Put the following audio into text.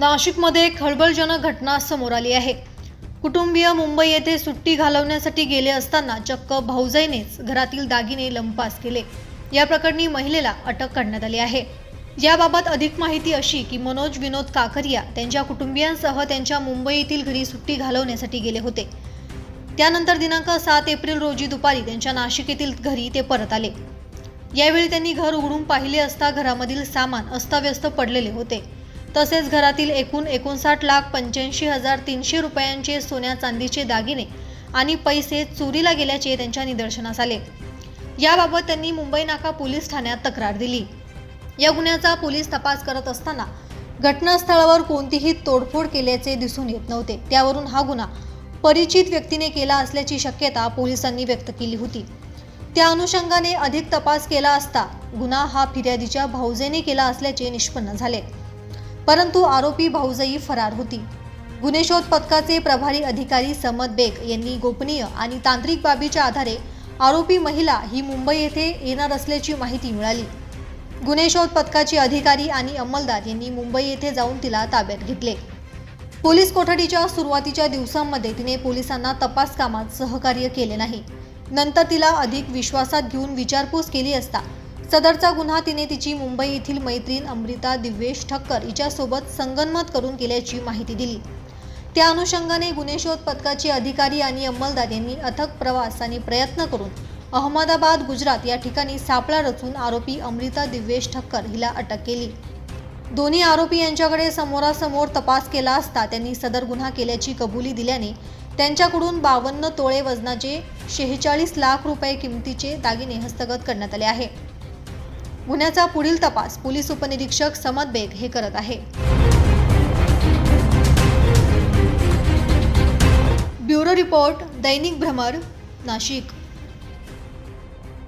नाशिकमध्ये खळबळजनक घटना समोर आली आहे. कुटुंबीय मुंबई येथे सुट्टी घालवण्यासाठी गेले असताना चक्क भाऊजाईनेच घरातील दागिने लंपास केले. या प्रकरणी महिलेला अटक करण्यात आली आहे. याबाबत अधिक माहिती अशी की मनोज विनोद काकरिया त्यांच्या कुटुंबियांसह त्यांच्या मुंबई येथील घरी सुट्टी घालवण्यासाठी गेले होते. त्यानंतर दिनांक सात एप्रिल रोजी दुपारी त्यांच्या नाशिक येथील घरी ते परत आले. यावेळी त्यांनी घर उघडून पाहिले असता घरामधील सामान अस्ताव्यस्त पडलेले होते. तसेच घरातील एकूण एकोणसाठ लाख पंच्याऐंशी हजार तीनशे रुपयांचे सोन्या चांदीचे दागिने आणि पैसे चोरीला गेल्याचे त्यांच्या निदर्शनास आले. याबाबत त्यांनी मुंबई नाका पोलीस ठाण्यात तक्रार दिली. या गुन्ह्याचा पोलीस तपास करत असताना घटनास्थळावर कोणतीही तोडफोड केल्याचे दिसून येत नव्हते. त्यावरून हा गुन्हा परिचित व्यक्तीने केला असल्याची शक्यता पोलिसांनी व्यक्त केली होती. त्या अनुषंगाने अधिक तपास केला असता गुन्हा हा फिर्यादीच्या भाऊजेने केला असल्याचे निष्पन्न झाले. परंतु आरोपी भाऊजई फरार होती. गुन्हे शोध पथकाचे प्रभारी अधिकारी समद बेग यांनी गोपनीय आणि तांत्रिक बाबीच्या आधारे आरोपी महिला ही मुंबई येथे येणार असल्याची माहिती मिळाली. गुन्हे शोध पथकाचे अधिकारी आणि अंमलदार यांनी मुंबई येथे जाऊन तिला ताब्यात घेतले. पोलीस कोठडीच्या सुरुवातीच्या दिवसांमध्ये तिने पोलिसांना तपास कामात सहकार्य केले नाही. नंतर तिला अधिक विश्वासात घेऊन विचारपूस केली असता सदरचा गुन्हा तिने तिची मुंबई येथील मैत्रीण अमृता दिव्येश ठक्कर हिच्यासोबत संगनमत करून केल्याची माहिती दिली. त्या अनुषंगाने गुन्हे शोध पथकाचे अधिकारी आणि अंमलदार यांनी अथक प्रवास आणि प्रयत्न करून अहमदाबाद गुजरात या ठिकाणी सापळा रचून आरोपी अमृता दिव्येश ठक्कर हिला अटक केली. दोन्ही आरोपी यांच्याकडे समोरासमोर तपास केला असता त्यांनी सदर गुन्हा केल्याची कबुली दिल्याने त्यांच्याकडून बावन्न तोळे वजनाचे शेहेचाळीस लाख रुपये किमतीचे दागिने हस्तगत करण्यात आले आहे. गुन्ह्याचा पुढील तपास पोलीस उपनिरीक्षक समद बेग हे करत आहे. ब्युरो रिपोर्ट दैनिक भ्रमर नाशिक.